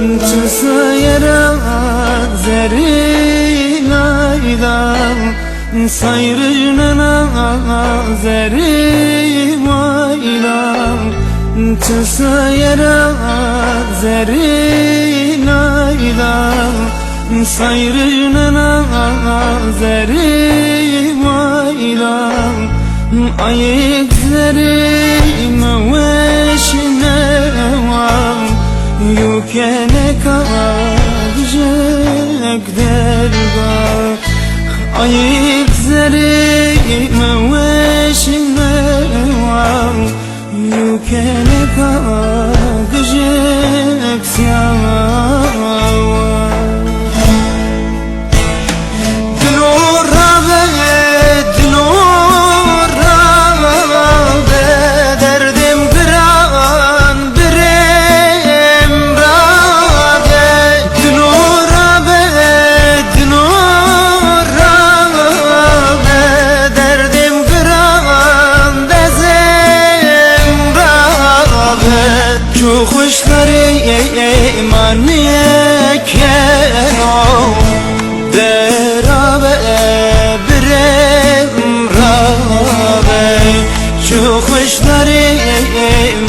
Çısayera zerin aydan Sayrına zerin aydan. Çısayera zerin aydan Sayrına zerin aydan. Ayık zerin veşine kalacak dergah Ayıp zerime veşime var Yukene kalacak siyah Şu kuşları emaniye kenom Beraber birem rabe. Şu kuşları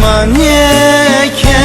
mani